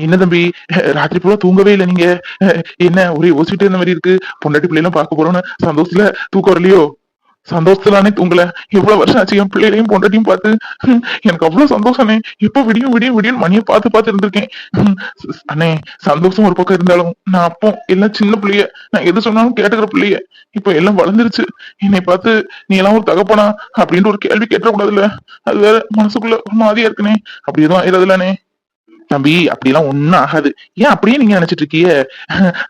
என்ன தம்பி? ராத்திரி பூரா தூங்கவே இல்லை நீங்க. என்ன ஒரே யோசிச்சுட்டு இருந்த மாதிரி இருக்கு. பொண்டாட்டி பிள்ளைலாம் பார்க்க போறோம்னு சந்தோஷத்துல தூக்கம் வரலையோ? சந்தோஷத்துலானே தூங்கல. எவ்வளவு வருஷம் ஆச்சு என் பிள்ளைகளையும் பொண்டாட்டியும் பார்த்து. ஹம், எனக்கு அவ்வளவு சந்தோஷம்ண்ணே இப்ப விடியும் விடியும் விடியும் மணியை பார்த்து பார்த்து இருந்திருக்கேன். அண்ணே சந்தோஷம் ஒரு பக்கம் இருந்தாலும் நான் அப்போ எல்லாம் சின்ன பிள்ளைய. நான் எது சொன்னாலும் கேட்டுக்கிற பிள்ளைய. இப்ப எல்லாம் வளர்ந்துருச்சு. என்னை பார்த்து நீ எல்லாம் ஒரு தகப்பனா? அப்படின்ட்டு ஒரு கேள்வி கேட்டக்கூடாதுல்ல அது வேற மனசுக்குள்ள ஒரு மாதிரியா இருக்குனே. அப்படி எதுவும் ஆயிரதுலனே தம்பி அப்படிலாம் ஒண்ணும் ஆகாது. ஏன் அப்படியே நீங்க நினைச்சிட்டு இருக்கீங்க?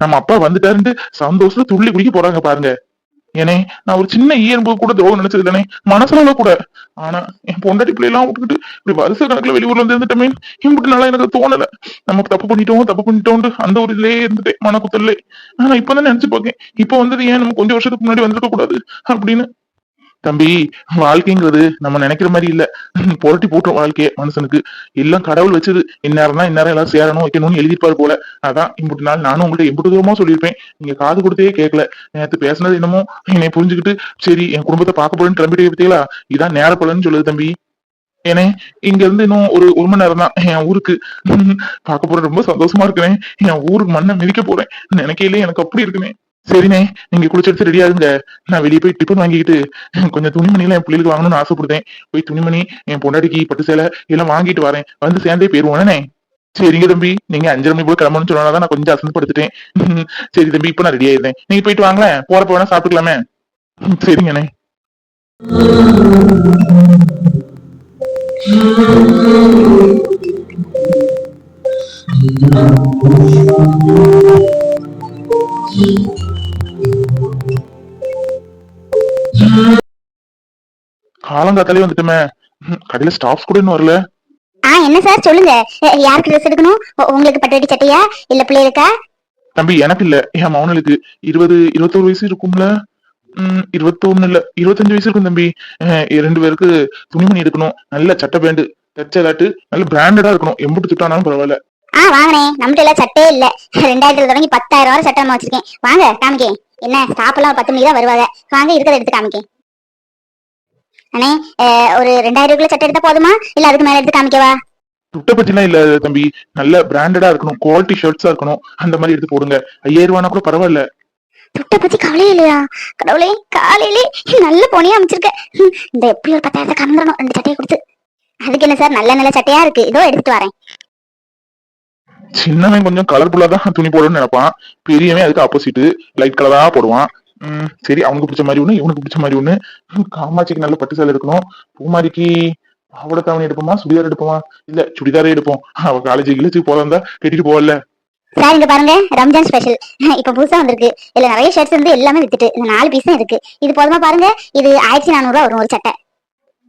நம்ம அப்பா வந்துட்டாருன்ட்டு சந்தோஷத்துல துள்ளி குடிக்க போறாங்க பாருங்க. ஏனே நான் ஒரு சின்ன இயல்பு கூட துரோகம் நினைச்சது இல்லனே மனசுல கூட. ஆனா என் பொண்டாட்டி பிள்ளைலாம் விட்டுக்கிட்டு இப்படி வருஷ கணக்குல வெளியூர்ல இருந்து இருந்துட்டமே இப்படி நல்லா எனக்கு தோணல. நமக்கு தப்பு பண்ணிட்டோம் தப்பு பண்ணிட்டோம்னு அந்த ஒரு இதுலயே இருந்துட்டேன் மனக்குத்தல்லே. ஆனா இப்பதான் நினைச்சு பார்க்கேன் இப்ப வந்தது ஏன் நம்ம கொஞ்சம் வருஷத்துக்கு முன்னாடி வந்திருக்க கூடாது அப்படின்னு தம்பி வாழ்க்கைங்கிறது நம்ம நினைக்கிற மாதிரி இல்ல. புரட்டி போட்டுரும் வாழ்க்கைய மனுஷனுக்கு. எல்லாம் கடவுள் வச்சது. இந்நேரம்னா இந்நேரம் எல்லாம் சேரணும் வைக்கணும்னு எழுதிப்பாரு போல. அதான் இம்புட்டு நாள். நானும் உங்கள்ட்ட எம்புட்டு தூரமா சொல்லியிருப்பேன். நீங்க காது கொடுத்தே கேட்கல நேத்து பேசுனது என்னமோ என்னை புரிஞ்சுக்கிட்டு சரி என் குடும்பத்தை பார்க்க போறேன்னு கிளம்பிட்டே பார்த்தீங்களா இதான் நேர போலன்னு சொல்லுது தம்பி. ஏனே இங்க இருந்து இன்னும் ஒரு ஒரு மணி நேரம் தான் என் ஊருக்கு. பார்க்க போறேன். ரொம்ப சந்தோஷமா இருக்கிறேன். என் ஊருக்கு மண்ணை மிதிக்க போறேன். நினைக்கையிலே எனக்கு அப்படி இருக்குனே. சரிண்ணே நீங்க குளிச்செடுத்து ரெடியா இருங்க நான் வெளியே போய் டிஃபன் வாங்கிட்டு கொஞ்சம் துணிமணி எல்லாம் என் பிள்ளைகளுக்கு வாங்கணும்னு ஆசைப்படுதேன் போய் துணிமணி என் பொண்டாட்டிக்கு பட்டு சேலை எல்லாம் வாங்கிட்டு வரேன். வந்து சேர்ந்தே போயிருவோம்னே சரிங்க தம்பி நீங்க அஞ்சரை மணி போல கிளம்பணும்னு சொன்னாதான் நான் கொஞ்சம் அசந்தப்படுத்துட்டேன் சரி தம்பி இப்ப நான் ரெடி ஆயிருந்தேன் நீங்க போயிட்டு வாங்களேன். போறப்ப வேணா சாப்பிட்டுக்கலாமே. ம், சரிங்கண்ணே. காலங்காத்தாலே வந்துட்டுமே. கடையில ஸ்டாஃப்ஸ் கூட இன்னும் வரல. ஆ என்ன சார் சொல்லுங்க. யாருக்கு ட்ரெஸ் எடுக்கணும்? உங்களுக்கு பட்டு வெட்டி சட்டையா? இல்ல பிள்ளைகளுக்கா? தம்பி எனக்கு இல்ல. என் மௌனலுக்கு இருபது இருபத்தோரு வயசு இருக்கும்ல. இருபத்தொன்னு இல்ல. இருபத்தஞ்சு வயசு இருக்கும் தம்பி. ரெண்டு பேருக்கு துணிமணி எடுக்கணும். நல்ல சட்டை பேண்ட் தச்சலாட்டு நல்ல பிராண்டடா இருக்கணும். எம்புட்டு துட்டானாலும் பரவாயில்ல. ஆ வாங்கினே நம்மகிட்ட எல்லாம் சட்டே இல்ல. ரெண்டாயிரத்துல தொடங்கி பத்தாயிரம் வரை சட்டை வச்சிருக்கேன். வாங்க காமிக்கேன். என்ன ஸ்டாப் எல்லாம் பத்து மணிக்கு தான் வருவாங்க. வாங்க இருக்கிறத எடுத்து காமிக்கேன். அண்ணே ஒரு ரெண்டாயிரம் ரூபாய் சட்டை எடுத்தா போதுமா? இல்ல அதுக்கு மேல எடுத்து காமிக்கவா? துட்டை பத்திலாம் இல்ல தம்பி. நல்ல பிராண்டடா இருக்கணும். குவாலிட்டி ஷர்ட்ஸா இருக்கணும். அந்த மாதிரி எடுத்து போடுங்க. ஐயாயிரம் ரூபானா கூட பரவாயில்ல. துட்டை பத்தி கவலையே இல்லையா? கடவுளே காலையிலே நல்ல பொணியா அமைச்சிருக்க. இந்த எப்படி ஒரு பத்தாயிரத்தை கறந்துடணும் ரெண்டு சட்டையை கொடுத்து. அதுக்கு என்ன சார்? நல்ல நல்ல சட்டையா இருக்கு. இதோ எடுத்துட்டு வரேன். சின்னவன் கொஞ்சம் கலர்ஃபுல்லா தான் துணி போடணும்னு நினைப்பான். பெரியவன் அதுக்கு ஆப்போசிட் லைட் கலரா போடுவான். சரி அவனுக்கு பிடிச்ச மாதிரி ஒண்ணு இவனுக்கு பிடிச்ச மாதிரி ஒண்ணு. காமாட்சிக்கு நல்ல பட்டு சேலை எடுக்கணும். பூமாரிக்கு பாவடை தாவணி எடுப்போமா சுடிதார் எடுப்போமா? இல்ல சுடிதாரே எடுப்போம். அவ காலேஜ் கிழிச்சு போறதா கட்டிட்டு போவல சார் இங்க பாருங்க ரம்ஜான் ஸ்பெஷல் இப்ப புதுசா வந்திருக்கு. இதுல நிறைய ஷர்ட்ஸ் இருந்து எல்லாமே வித்துட்டு இந்த நாலு பீஸ் தான் இருக்கு. இது போதுமா பாருங்க இது ஆயிரத்தி நானூறு ரூபா வரும் ஒரு சட்டை.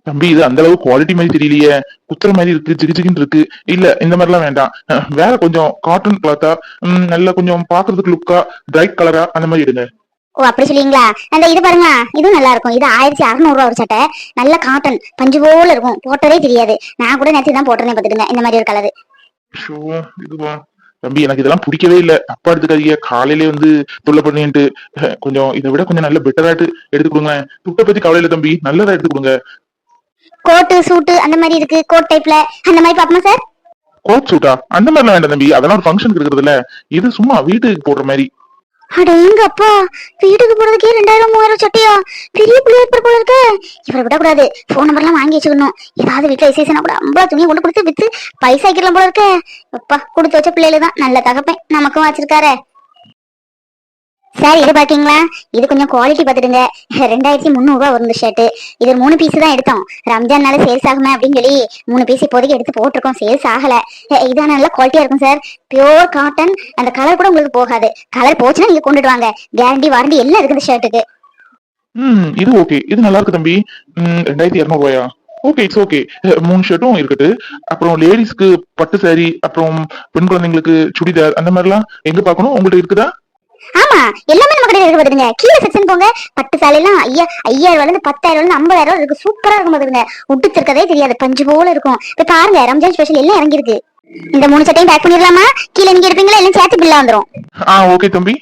தம்பி இது அந்த அளவு குவாலிட்டி மாதிரி தெரியலையே. குத்துற மாதிரி இருக்கு ஜிகு ஜிகுன்னு இருக்கு. இல்ல இந்த மாதிரிலாம் வேண்டாம். வேற கொஞ்சம் காட்டன் கிளாத்தா நல்ல கொஞ்சம் பாக்குறதுக்கு லுக்கா பிரைட் கலரா அந்த மாதிரி எடுங்க. ஓ அப்படி சொல்லுவீங்களா அந்த இது பாருங்க. இதுவும் நல்லா இருக்கும் இது ஆயிரத்தி அறுநூறு ரூபா ஒரு சட்டை. நல்ல காட்டன் பஞ்சு போல இருக்கும். போட்டதே தெரியாது. நான் கூட நேற்று தான் போட்டுறேன் பாத்துடுங்க இந்த மாதிரி ஒரு கலர் இதுவா? தம்பி எனக்கு இதெல்லாம் பிடிக்கவே இல்ல. அப்பா எடுத்துக்காதீங்க. காலையிலே வந்து தொல்லை பண்ணிட்டு கொஞ்சம் இதை விட கொஞ்சம் நல்ல பெட்டராட்டு எடுத்து கொடுங்க துட்டை பத்தி கவலை இல்ல தம்பி. நல்லதா எடுத்து கொடுங்க. கோட்டு சூட்டு அந்த மாதிரி இருக்கு. கோட் டைப்ல அந்த மாதிரி பாப்போமா சார் கோட் சூட்டா? அந்த மாதிரிலாம் வேண்டாம் தம்பி. அதெல்லாம் ஒரு ஃபங்க்ஷனுக்கு இருக்கிறது இல்ல. இது சும்மா வீட்டுக்கு போடுற மாதிரி. அட எங்க அப்பா? வீட்டுக்கு போறதுக்கே ரெண்டாயிரம் மூவாயிரம் சட்டையா? பெரிய புள்ளியா இருப்பார் போல இருக்க இவரை விடக்கூடாது. போன் நம்பர் எல்லாம் வாங்கி வச்சுக்கணும். ஏதாவது வீட்டுல விசேஷம் கூட அம்பா துணியை கொண்டு கொடுத்து வித்து பைசா வைக்கலாம் போல இருக்க. அப்பா கொடுத்து வச்ச பிள்ளைகளுதான் நல்ல தகப்பேன். நமக்கும் வச்சிருக்காரு. சார் இது பாத்தீங்களா? இது கொஞ்சம் குவாலிட்டி பார்த்துடுங்க ரெண்டாயிரத்தி முந்நூறு ரூபா வரும் ஷர்ட் இது மூணு பீஸ் தான் எடுத்தோம். ரம்ஜான்னால சேல்ஸ் ஆகுமே அப்படின்னு சொல்லி மூணு பீஸ் இப்போதைக்கு எடுத்து போட்டிருக்கோம். சேல்ஸ் ஆகல. இதான் நல்ல குவாலிட்டியா இருக்கும் சார் பியோர் காட்டன் அந்த கலர் கூட உங்களுக்கு போகாது. கலர் போச்சுன்னா நீங்க கொண்டுட்டு வாங்க கேரண்டி வாரண்டி எல்லாம் இருக்குது ஷர்ட்டுக்கு ம் இது ஓகே இது நல்லா இருக்கு தம்பி. ம், ரெண்டாயிரத்தி இரநூறு ரூபாயா ஓகே இட்ஸ் ஓகே மூணு ஷர்ட்டும் இருக்குது. அப்புறம் லேடிஸ்க்கு பட்டு சாரி அப்புறம் பெண் குழந்தைங்களுக்கு சுடிதார் அந்த மாதிரிலாம் எங்க பார்க்கணும்? உங்கள்கிட்ட இருக்குதா? ஆமா எல்லாமே நம்ம கடையில் இருக்கு பாத்துங்க கீழே செக்ஷன் போங்க. பட்டு சாலையெல்லாம் ஐயா ஐயாயிரம் இருந்து பத்தாயிரம் இருந்து ஐம்பதாயிரம் இருக்கு. சூப்பரா இருக்கும் பாத்துங்க உடுத்திருக்கதே தெரியாது. பஞ்சு போல இருக்கும். இப்ப பாருங்க ரம்ஜான் ஸ்பெஷல் எல்லாம் இறங்கி இருக்கு இந்த மூணு சட்டையும் பேக் பண்ணிடலாமா? கீழே நீங்க எடுப்பீங்களா எல்லாம் சேர்த்து பில்லா வந்துரும். ஆ ஓகே தம்பி.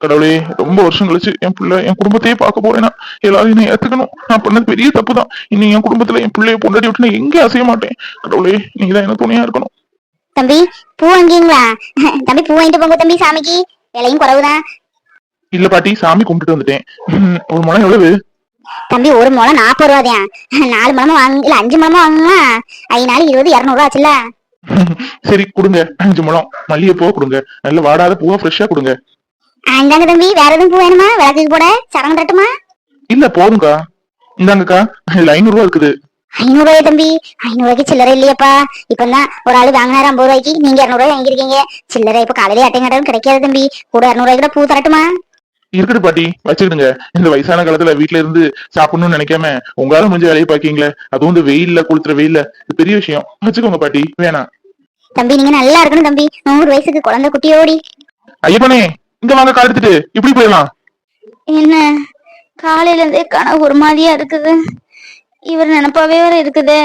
கடவுளே ரொம்ப வருஷம் கழிச்சு என் பிள்ளை என் குடும்பத்தையே பார்க்க போறேன்னா எல்லாரும் என்னை ஏத்துக்கணும். நான் பண்ணது பெரிய தப்பு தான் இனி என் குடும்பத்துல என் பிள்ளைய பொண்டாட்டி விட்டு நான் எங்கே அசைய மாட்டேன். கடவுளே நீங்க தான் எனக்கு துணையா இருக்கணும். தம்பி பூ வாங்கிங்களா தம்பி பூ வாங்கிட்டு போங்க தம்பி சாமிக்கு. விலையும் குறவுதான். இல்ல பாட்டி சாமி கும்பிட்டுட்டு வந்துட்டேன். ஒரு முளம் எவ்வளவு? தம்பி ஒரு முளம் நாற்பது ரூபாதான் நாலு முளமா வாங்க இல்ல அஞ்சு முளமா வாங்குமா ஐநாலு இருபது இரநூறுவா ஆச்சுல்ல? சரி கொடுங்க. அஞ்சு முழம். மல்லிகைப்பூ கொடுங்க. நல்ல வாடாத பூவா ஃப்ரெஷ்ஷா கொடுங்க. ஆ, இந்தாங்க தம்பி வேற எதுவும் பூ வேணுமா? விளக்குக்கு போட சரம் கட்டுமா இல்ல போதும்க்கா. இந்தாங்கக்கா. இதுல ஐநூறு ரூபா இருக்குது. ஐநூறு ரூபாய் தம்பி. ஐநூறு ரூபாய்க்கு சில்லறை இல்லையப்பா. இப்பதான் ஒரு ஆளு வாங்கினாரு ஐம்பது ரூபாய்க்கு. நீங்க இரநூறு ரூபாய் வாங்கிருக்கீங்க சில்லறை இப்ப காலையில அட்டையும் கிடைக்காது தம்பி. கூட இரநூறு ரூபாய்க்கு கூட பூ தரட்டுமா? இருக்கட்டும் பாட்டி. வச்சுக்கிடுங்க. இந்த வயசான காலத்துல வீட்ல இருந்து சாப்பிடணும்னு நினைக்காம உங்களால முடிஞ்ச வேலையை பாக்கீங்களே. அதுவும் இந்த வெயில்ல கொளுத்துற வெயில்ல. இது பெரிய விஷயம். வச்சுக்கோங்க பாட்டி. வேணாம். தம்பி நீங்க நல்லா இருக்கணும் தம்பி. நூறு வயசுக்கு குழந்தை குட்டியோடி ஐயப்பனே இங்க வாங்க கால் எடுத்துட்டு. இப்படி போயிடலாம். என்ன? காலையில இருந்தே கனவு ஒரு மாதிரியா இருக்குது. இவர் நினப்பாவே வேற இருக்குதே.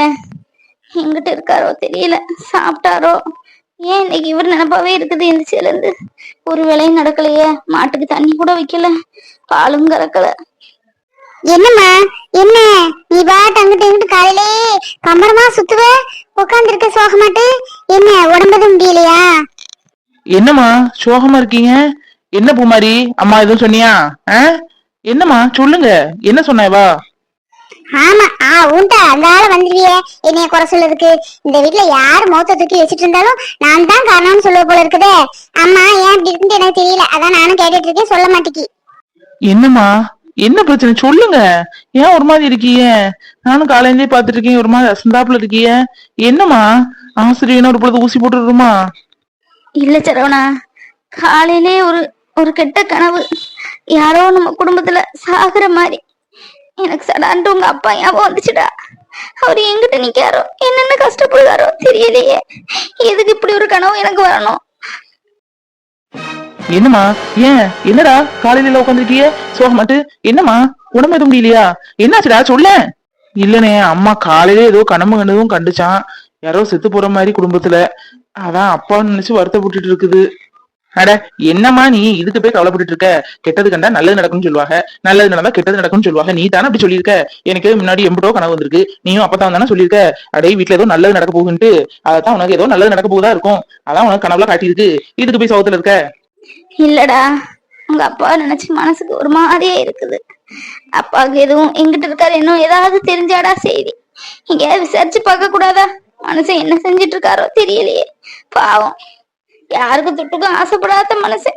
எங்கிட்ட இருக்காரோ தெரியல. சாப்பிட்டாரோ? ஏன் இன்னைக்கு இவர் நினப்பாவே இருக்குது எந்திரிச்சில இருந்து ஒரு வேலையும் நடக்கலையே. மாட்டுக்கு தண்ணி கூட வைக்கல. பாலும் கறக்கல. என்னம்மா? என்ன? நீ பாட்டு அங்கிட்டு இங்கிட்டு காலையிலே கம்பரமா சுத்துவ? உட்கார்ந்து இருக்க சோகமாட்டு? என்ன உடம்பது முடியலையா? என்னம்மா? சோகமா இருக்கீங்க? என்ன பூமாரி? அம்மா எதுவும் சொன்னியா? ஆ? என்னம்மா? சொல்லுங்க. என்ன சொன்னாவா ஆமா ஆ உண்டா அந்த ஆள வந்துருவியே என்னைய குறை சொல்லதுக்கு இந்த வீட்ல யார் மௌத்த தூக்கி வச்சிட்டு இருந்தாலும் நான் தான் காரணம்னு சொல்லுவ போல இருக்குதே. அம்மா ஏன் இப்படி இருக்குன்னு எனக்கு தெரியல. அதான் நானும் கேட்டுட்டு இருக்கேன். சொல்ல மாட்டேக்கி. என்னம்மா? என்ன பிரச்சனை? சொல்லுங்க. ஏன் ஒரு மாதிரி இருக்கீங்க நானும் காலையிலே பாத்துட்டு இருக்கேன். ஒரு மாதிரி அசந்தாப்புல இருக்கீங்க என்னம்மா? ஆசிரியர் ஒரு பொழுது ஊசி போட்டுருமா? இல்ல சரவணா. காலையிலே ஒரு ஒரு கெட்ட கனவு. யாரோ நம்ம குடும்பத்துல சாகுற மாதிரி. எனக்கு சடான்ட்டு உங்க அப்பா ஞாபகம் வந்துச்சுடா. அவர் எங்கிட்ட நிக்காரோ என்னென்ன கஷ்டப்படுவாரோ தெரியலையே. எதுக்கு இப்படி ஒரு கனவு எனக்கு வரணும்? என்னம்மா? ஏன்? என்னடா? காலையில உட்காந்துருக்கிய சோகமாட்டு என்னம்மா? உடம்பு எதுவும் முடியலையா? என்னாச்சுடா? சொல்ல இல்லனே அம்மா காலையில ஏதோ கனவு கண்டதும் கண்டுச்சான். யாரோ செத்து போற மாதிரி குடும்பத்துல. அதான் அப்பான்னு நினைச்சு வருத்தப்பட்டுட்டு இருக்குது. அட என்னம்மா நீ இதுக்கு போய் கவலைப்பட்டுட்டு இருக்க? கெட்டது கண்டா நல்லது நடக்கும்னு சொல்லுவாங்க. நல்லது நடந்தா கெட்டது நடக்கும்னு சொல்லுவாங்க. நீ தானே அப்படி சொல்லியிருக்க? எனக்கு முன்னாடி எம்பிட்டோ கனவு வந்திருக்கு. நீயும் அப்பதான் தானே சொல்லியிருக்க? அடே வீட்டுல ஏதோ நல்லது நடக்க போகுன்ட்டு அதான் உனக்கு ஏதோ நல்லது நடக்க போகுதா இருக்கும். அதான் உனக்கு கனவுல காட்டியிருக்கு. இதுக்கு போய் சவுத்துல இருக்க? இல்லடா. உங்க அப்பா நினைச்சு மனசுக்கு ஒரு மாதிரியே இருக்குது. அப்பாவுக்கு எதுவும் எங்கிட்ட இருக்காரு இன்னும் ஏதாவது தெரிஞ்சாடா செய்தி எங்கேயாவது விசாரிச்சு பார்க்க கூடாதா மனுஷன் என்ன செஞ்சிட்டு இருக்காரோ தெரியலையே. பாவம். யாருக்கு துட்டுக்கும் ஆசைப்படாத மனசு?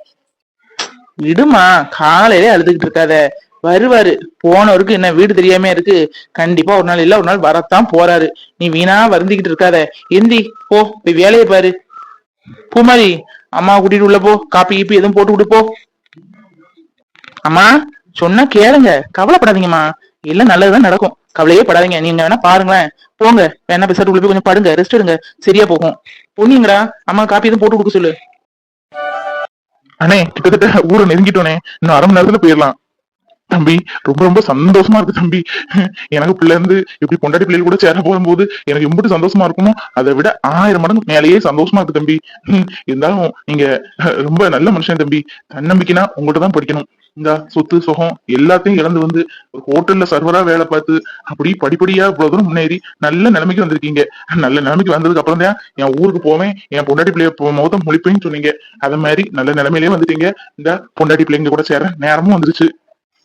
விடுமா காலையிலே அழுதுகிட்டு இருக்காத. வருவாரு. போனவருக்கு என்ன வீடு தெரியாம இருக்கு? கண்டிப்பா ஒரு நாள் இல்ல ஒரு நாள் வரத்தான் போறாரு. நீ வீணா வருந்திக்கிட்டு இருக்காத. எந்தி போ போய் வேலையை பாரு. பூமாரி அம்மா கூட்டிட்டு உள்ள போ. காப்பி கீப்பி எதுவும் போட்டு விடுப்போ அம்மா சொன்னா கேளுங்க. கவலைப்படாதீங்கம்மா. எல்லாம் நல்லதுதான் நடக்கும். கவலையே படாதீங்க. நீங்க வேணா பாருங்களேன். போங்க. வேணா பேசாட்டு உள்ள போய் கொஞ்சம் படுங்க. ரெஸ்ட் எடுங்க. சரியா போகும். பொண்ணுங்கடா அம்மா காப்பி எதுவும் போட்டு கொடுக்க சொல்லு. அண்ணே கிட்டத்தட்ட ஊரை நெருங்கிட்டோனே இன்னும் அரை மணி நேரத்துல போயிடலாம். தம்பி ரொம்ப ரொம்ப சந்தோஷமா இருக்கு தம்பி. எனக்கு பிள்ளை இருந்து இப்படி பொண்டாட்டி பிள்ளைகள் கூட சேர போகும்போது எனக்கு எம்பிட்டு சந்தோஷமா இருக்கணும் அதை விட ஆயிரம் மடங்கு மேலேயே சந்தோஷமா இருக்கு தம்பி. இருந்தாலும் நீங்க ரொம்ப நல்ல மனுஷன் தம்பி. தன்னம்பிக்கைனா உங்கள்கிட்ட தான் படிக்கணும். இந்த சொத்து சுகம் எல்லாத்தையும் இழந்து வந்து ஒரு ஹோட்டல்ல சர்வரா வேலை பார்த்து அப்படி படிப்படியா இவ்வளவு தூரம் முன்னேறி நல்ல நிலைமைக்கு வந்திருக்கீங்க. நல்ல நிலைமைக்கு வந்ததுக்கு அப்புறம் தான் என் ஊருக்கு போவேன். என் பொண்டாட்டி பிள்ளைய போ- முழிப்பேன்னு சொன்னீங்க. அத மாதிரி நல்ல நிலைமையிலேயே வந்துட்டீங்க. இந்த பொண்டாட்டி பிள்ளைங்க கூட சேர நேரமும் வந்துருச்சு.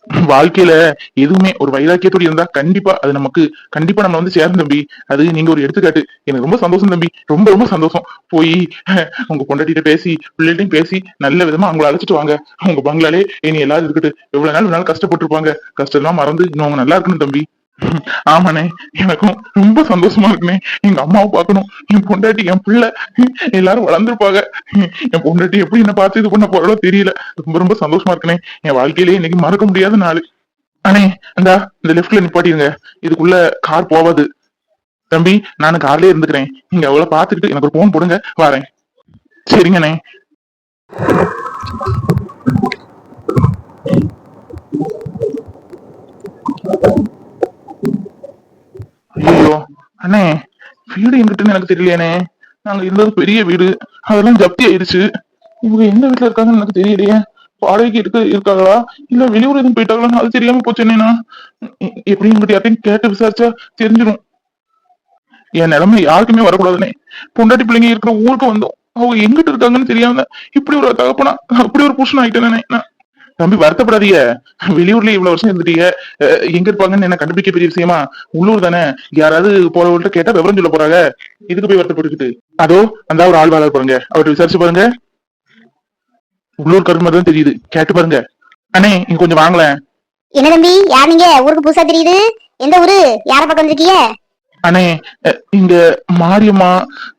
வாழ்க்கையில எதுவுமே ஒரு வைராக்கியத்தோடு இருந்தா கண்டிப்பா அது நமக்கு கண்டிப்பா நம்ம வந்து சேரும் தம்பி. அது நீங்க ஒரு எடுத்துக்காட்டு. எனக்கு ரொம்ப சந்தோஷம் தம்பி. ரொம்ப ரொம்ப சந்தோஷம். போய் உங்க பொண்டாட்டிட்ட பேசி பிள்ளைகிட்டையும் பேசி நல்ல விதமா அவங்கள அழைச்சிட்டு வாங்க. உங்க பங்களாலே இனி எல்லாரும் இருக்கட்டும். எவ்வளவு நாள் வேணாலும் கஷ்டப்பட்டிருப்பாங்க. கஷ்டம் எல்லாம் மறந்து இன்னும் அவங்க நல்லா இருக்கணும் தம்பி. ஆமாண்ணே எனக்கும் ரொம்ப சந்தோஷமா இருக்குண்ணே. எங்க அம்மாவை பார்க்கணும். என் பொண்டாட்டி என் பிள்ளை எல்லாரும் வளர்ந்துருப்பாங்க. என் பொண்டாட்டி எப்படி என்ன பார்த்து இது பண்ண போறதோ தெரியல. ரொம்ப ரொம்ப சந்தோஷமா இருக்குண்ணே. என் வாழ்க்கையிலேயே இன்னைக்கு மறக்க முடியாத நாள். அண்ணே இந்தா இந்த லெஃப்ட்ல நிப்பாட்டிருங்க. இதுக்குள்ள கார் போவாது தம்பி நானு கார்லயே இருந்துக்கிறேன். நீங்க அவ்வளவு பாத்துக்கிட்டு எனக்கு ஒரு போன் போடுங்க. வரேன். சரிங்கண்ணே ஐயோ அண்ணே வீடு எங்கிட்டன்னு எனக்கு தெரியலையானே நாங்க இருந்தது பெரிய வீடு. அதெல்லாம் ஜப்தி ஆயிடுச்சு. இவங்க எந்த வீட்டுல இருக்காங்கன்னு எனக்கு தெரியலையே. வாடகைக்கு இருக்க இருக்காங்களா? இல்ல வெளியூர் எதுவும் போயிட்டாங்களா அது தெரியாம போச்சுன்னா எப்படி எங்கிட்ட யார்ட்டையும் கேட்டு விசாரிச்சா தெரிஞ்சிடும் என் நிலைமை யாருக்குமே வரக்கூடாதுனே பொண்டாட்டி பிள்ளைங்க இருக்கிற ஊருக்கு வந்தோம். அவங்க எங்கிட்டு இருக்காங்கன்னு தெரியாம இப்படி ஒரு தகப்பனா அப்படி ஒரு புருஷன் ஆயிட்டேனே நான். தம்பி வருத்தப்படாதீங்க. வெளியூர்ல இவ்வளவு வருஷம் இருந்துட்டீங்க. எங்க இருப்பாங்கன்னு என்ன கண்டுபிடிக்க பெரிய விஷயமா? உள்ளூர் தானே. யாராவது போறவங்கள்ட்ட கேட்டா விவரம் சொல்ல போறாங்க. இதுக்கு போய் வருத்தப்பட்டுக்கிட்டு. அதோ அந்த ஒரு ஆள் வேலை பாருங்க. அவர்கிட்ட விசாரிச்சு பாருங்க. உள்ளூர் கருமா தான் தெரியுது. கேட்டு பாருங்க. அண்ணே இங்க கொஞ்சம் வாங்கலேன் என்ன தம்பி யார் நீங்க? ஊருக்கு புதுசா தெரியுது? எந்த ஊரு? யார பக்கம் வந்திருக்கீங்க? அண்ணே இங்க மாரியம்மா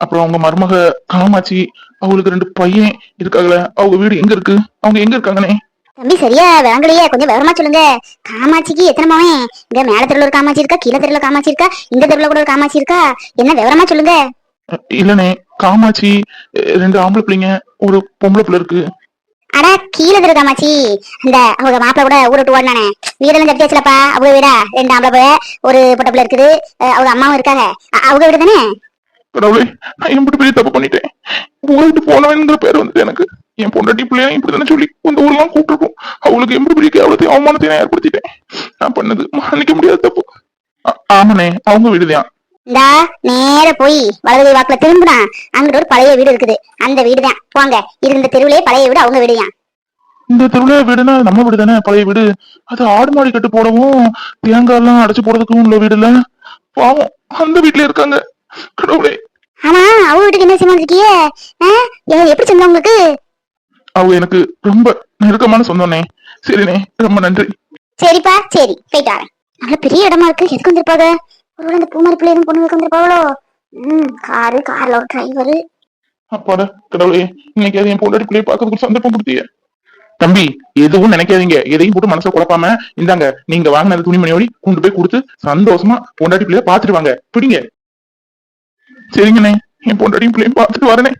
அப்புறம் அவங்க மருமக காமாட்சி அவங்களுக்கு ரெண்டு பையன் இருக்காங்களே. அவங்க வீடு எங்க இருக்கு? அவங்க எங்க இருக்காங்கண்ணே? தம்பி சரியா விளங்கலையே. கொஞ்சம் விவரமா சொல்லுங்க. காமாட்சிக்கு எத்தனை மவன் இங்க மேல தெருல ஒரு காமாட்சி இருக்கா? கீழ தெருல காமாட்சி இருக்கா? இந்த தெருல கூட ஒரு காமாட்சி இருக்கா? என்ன விவரமா சொல்லுங்க. இல்லண்ணே காமாட்சி ரெண்டு ஆம்பளை பிள்ளைங்க ஒரு பொம்பளை பிள்ளை இருக்கு. அடா கீழ தெரு காமாட்சி. இந்த அவங்க மாப்பிள்ள கூட ஊரை விட்டு ஓடினானே. வீடெல்லாம் கட்டியாச்சுலப்பா அவங்க வீடா? ரெண்டு ஆம்பளை போய ஒரு பொட்ட பிள்ளை இருக்குது. அவங்க அம்மாவும் இருக்காங்க. அவங்க வீடு தானே? கடவுளே நான் எம்பிட்டு பெரிய தப்பு பண்ணிட்டேன். ஊரை விட்டு போனவங்கிற பேர் வந்துட்டு எனக்கு. என் பொண்டாட்டி பிள்ளைய இப்படி தானே சொல்லி இந்த ஊர்லாம் கூப்பிட்டுருக்கோம். அவங்களுக்கு எப்படி பெரிய கேவலத்தையும் அவமானத்தையும் நான் ஏற்படுத்திட்டேன். நான் பண்ணது மன்னிக்க முடியாத தப்பு. ஆமாண்ணே அவங்க வீடுதான். இந்தா நேர போய் வலது வாக்குல திரும்பினா அங்கிட்ட ஒரு பழைய வீடு இருக்குது. அந்த வீடு தான் போங்க. இது இந்த தெருவிலே பழைய வீடு அவங்க வீடு இந்த திருவிழா வீடுனா நம்ம வீடு தானே பழைய வீடு? அது ஆடு மாடி கட்டு போடவும் தேங்காய் எல்லாம் அடைச்சு போடுறதுக்கும் உள்ள வீடு இல்ல பாவம் அந்த வீட்ல இருக்காங்க. கடவுளே. ஆமா அவங்க வீட்டுக்கு என்ன செய்ய இருக்கியே? எப்படி சொந்த உங்களுக்கு? அவங்க எனக்கு ரொம்ப நெருக்கமான சொந்தம்னே சரிண்ணே ரொம்ப நன்றி. சரிப்பா சரி போயிட்டு வரேன். நல்ல பெரிய இடமா இருக்கு. எதுக்கு வந்திருப்பாங்க? ஒருவேளை இந்த பூமாரி பிள்ளை எதுவும் பொண்ணு வந்திருப்பாங்களோ? ம் காரு கார்ல ஒரு டிரைவரு அப்பாடா கடவுளே இன்னைக்கு அது என் பொண்டாட்டி பிள்ளைய பார்க்கறதுக்கு சந்தர்ப்பம் கொடுத்தீங்க தம்பி எதுவும் நினைக்காதீங்க. எதையும் போட்டு மனசை குழப்பாம இந்தாங்க நீங்க வாங்கின அந்த துணிமணியோடி கொண்டு போய் கொடுத்து சந்தோஷமா பொண்டாட்டி பிள்ளைய பாத்துட்டு வாங்க. பிடிங்க சரிங்கண்ணே என் பொண்டாட்டியும் பிள்ளையும் பார்த்துட்டு வரேனே.